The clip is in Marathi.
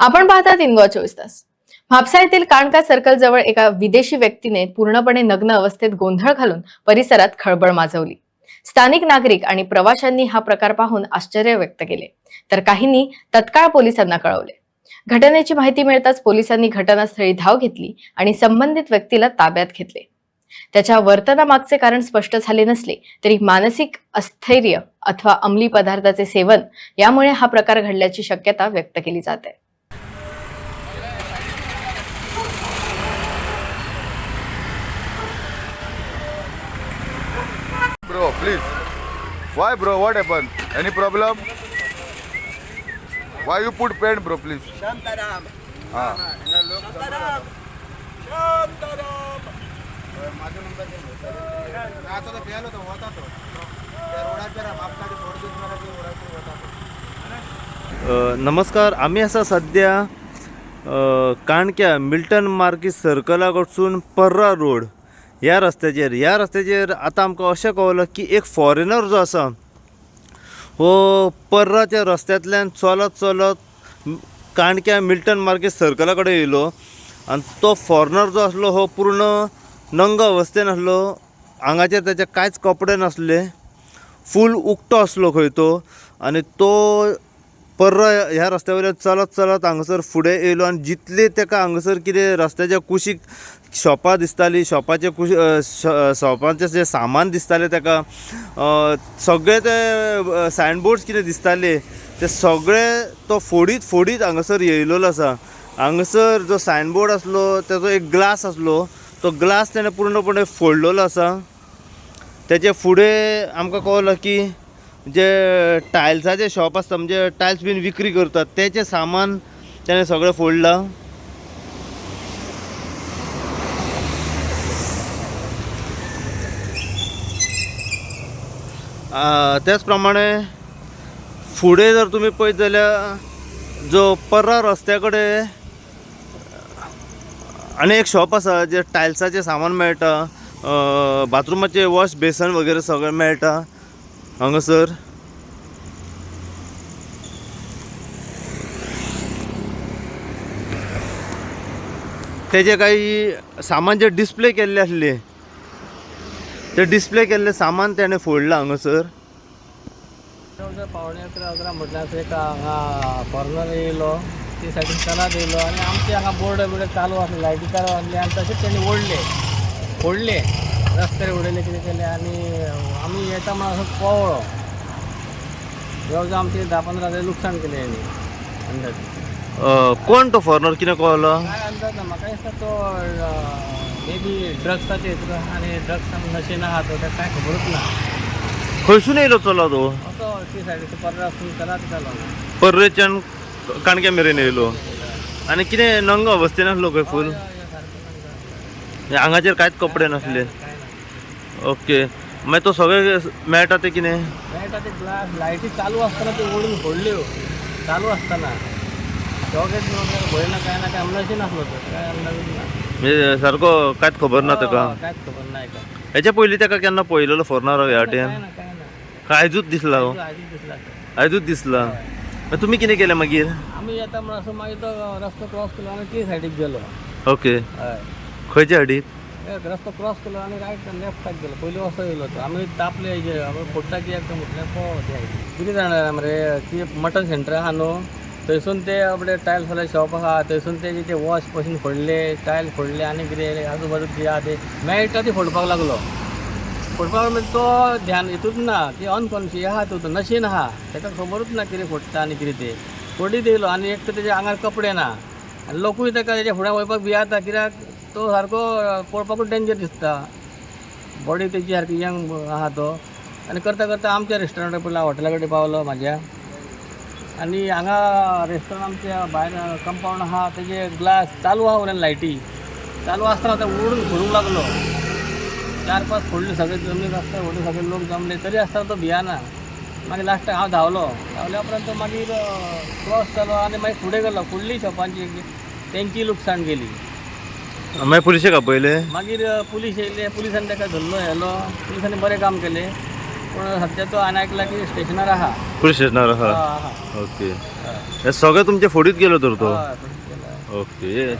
आपण पाहतात इनगॉ चोवीस तास. म्हापसा येथील काणका सर्कल जवळ एका विदेशी व्यक्तीने पूर्णपणे नग्न अवस्थेत गोंधळ घालून परिसरात खळबळ माजवली. स्थानिक नागरिक आणि प्रवाशांनी हा प्रकार पाहून आश्चर्य व्यक्त केले. तर काहींनी तत्काळ पोलिसांना कळवले. घटनेची माहिती मिळताच पोलिसांनी घटनास्थळी धाव घेतली आणि संबंधित व्यक्तीला ताब्यात घेतले. त्याच्या वर्तनामागचे कारण स्पष्ट झाले नसले तरी मानसिक अस्थैर्य अथवा अंमली पदार्थाचे सेवन यामुळे हा प्रकार घडल्याची शक्यता व्यक्त केली जाते. Bro, please. Why, bro? What happened? Any problem? Why you put pen, bro? Please. Shantaram Ah. आता तो होता तो रोडाच्या थोडं दिवस रोडाचे होता तो अ, नमस्कार आम्ही असा सध्या काणक्या मिल्टन मार्केट सर्कला कडसून पर्रा रोड ह्या रस्त्याचेर ह्या रस्त्याचेर आतां आमकां अशें कळलं की एक फॉरेनर जो आसा हो पर्राच्या रस्त्यांतल्यान चलत चलत काणक्या मिल्टन मार्केट सर्कला कडेन येयलो. आनी तो फॉरेनर जो आसलो हो पूर्ण नंग अवस्थेन आसलो. आंगाचेर ताचे कांयच कपडे नासले. फूल उक्तो आसलो खंय तो. आनी तो पर्र ह्या रस्त्या वयल्यान चलत चलत हांगासर फुडें येयलो. आनी जितले ताका हांगासर कितें रस्त्याच्या कुशीक शॉपां दिसतालीं शॉपाचे कुश शॉपांचें जें सामान दिसतालें ताका सगळे ते सायनबोर्ड्स कितें दिसताले ते सगळे तो फोडीत फोडीत हांगासर येयलेलो आसा. हांगासर जो सायनबोर्ड आसलो ताजो एक ग्लास आसलो तो ग्लास तेणें पूर्णपणे फोडलेलो आसा. तेजे फुडें आमकां कळलं की जे टायल्साचें शॉप आसता म्हणजे टायल्स बीन विक्री करतात तेचें सामान ताणें सगळें फोडलां. त्याच प्रमाणे फुडें जर तुमी पळयत जाल्यार जो पर्रा रस्त्या कडेन आनी एक शॉप आसा जे टायल्साचें सामान मेळटा अ, वॉश बेसन वगैरे सगळें मेळटा हांगासर तेजे काही सामान जे डिस्प्ले केल्ले आसले ते डिस्प्ले केल्ले सामान त्याने फोडलां हांगासर पावणे अकरा अकरा म्हटल्यार एक हांगा फॉरनर येयलो ते सायडीन येयलो आनी आमचे हांगा बोर्ड बिर्ड चालू आसले लायटी चालू आसले आनी तशेंच तेणी ओडले फोडले रस्त्यार उडयले कितें केलें आनी आमी येता म्हणून असो पवळो. जवळजवळ आमचे धा पंदरा हजार लुकसाण केलें हेणी अंदाज. कोण तो फॉरनर कितें कळलो काय अंदाज ना म्हाका दिसता तो मे बी ड्रग्साचे ड्रग्स नशेन कांय खबरूच ना खंयसून येयलो चलो तो. असो ती सायडीचो पर्रा चलत जालो पर्रेच्यान काणक्या मेरेन येयलो आनी कितें नंग अवस्थेन आसलो खंय फूल आंगाचेर कांयच कपडे नासले. ओके. मागीर तो सगळे मेळटा ते कितें लायटा ते ग्लास लायटी चालू असताना ते ओढून फोडल्यो चालू असताना. जॉकेट भंय ना काय ना काय अंदाजही नसलो तो काय अंदाजच ना? म्हणजे सारको कांयच खबर ना ताका हो, कांयच खबर नाही का? हेच्या पयलीं ताका केन्ना पळयलेलो फॉरनर ह्या वाटेन ना ना आयजूच दिसला हो. आयजूच दिसला मागीर तुमी कितें केलें मागीर आम्ही येता म्हणून असं मागीर तो रस्तो क्रॉस केलो आणि ती सायडीक गेलो. ओके. हय. खंयच्या हाडीत एक रस्तो क्रॉस केलो आणि रायट लेफ्ट सायड गेलो. पयलीं असो येयलो तो आमी तापले हेजे आमी फोडटा कित्याक तो म्हटल्यार पळोव ते कितें जाणार मरे ती मटन सेंटर आहा न्हू थंयसून ते आपले टायल वाले शॉप आहा थंयसून तेजे ते वॉश पसून फोडले टायल फोडले आनी कितें आजूबाजू कितें आहा ते मेळटा ती फोडपाक लागलो. फोडपाक म्हणजे तो ध्यान हितूच ना ती अनकॉन्शियस आहा तूं नशेन आहा. ताका खबरूच ना कितें फोडटा आनी कितें ते. फोडीत येयलो आनी एक तर तेज्या आंगार कपडे ना. आनी लोकूय ताका तेज्या फुड्यान वयपाक भियाता कित्याक तो सारको पळोवपाकूच डेंजर दिसता. बॉडी तेजी सारकी यंग आहा तो. आनी करता करता आमच्या रेस्टॉरंटा पयला हॉटेला कडेन पावलो म्हाज्या आनी हांगा रेस्टॉरंट आमच्या भायर कंपाऊंड आहा तेजे ग्लास चालू आहा वयल्यान लायटी चालू आसतना तो उडून फोडूंक लागलो. चार पांच फोडले सगळे जमीन आसता फोडले सगळे लोक जमले तरी आसतना तो भियाना मागीर लास्ट हांव धांवलो. धांवल्या उपरांत तो मागीर क्रॉस जालो आनी मागीर फुडें गेलो. फुडली शॉपांची तेंची लुकसाण गेली. मागीर पुलिशेक आपयले मागीर पुलीस येयले पुलिसांनी ताका धरलो व्हेलो पुलिसांनी बरें काम केलें. पूण सध्या तो आयकलां की स्टेशनार आहा. पुलीस स्टेशनार आहा. ओके. हे सगळं तुमच्या फोडीत गेलो तर तो. ओके.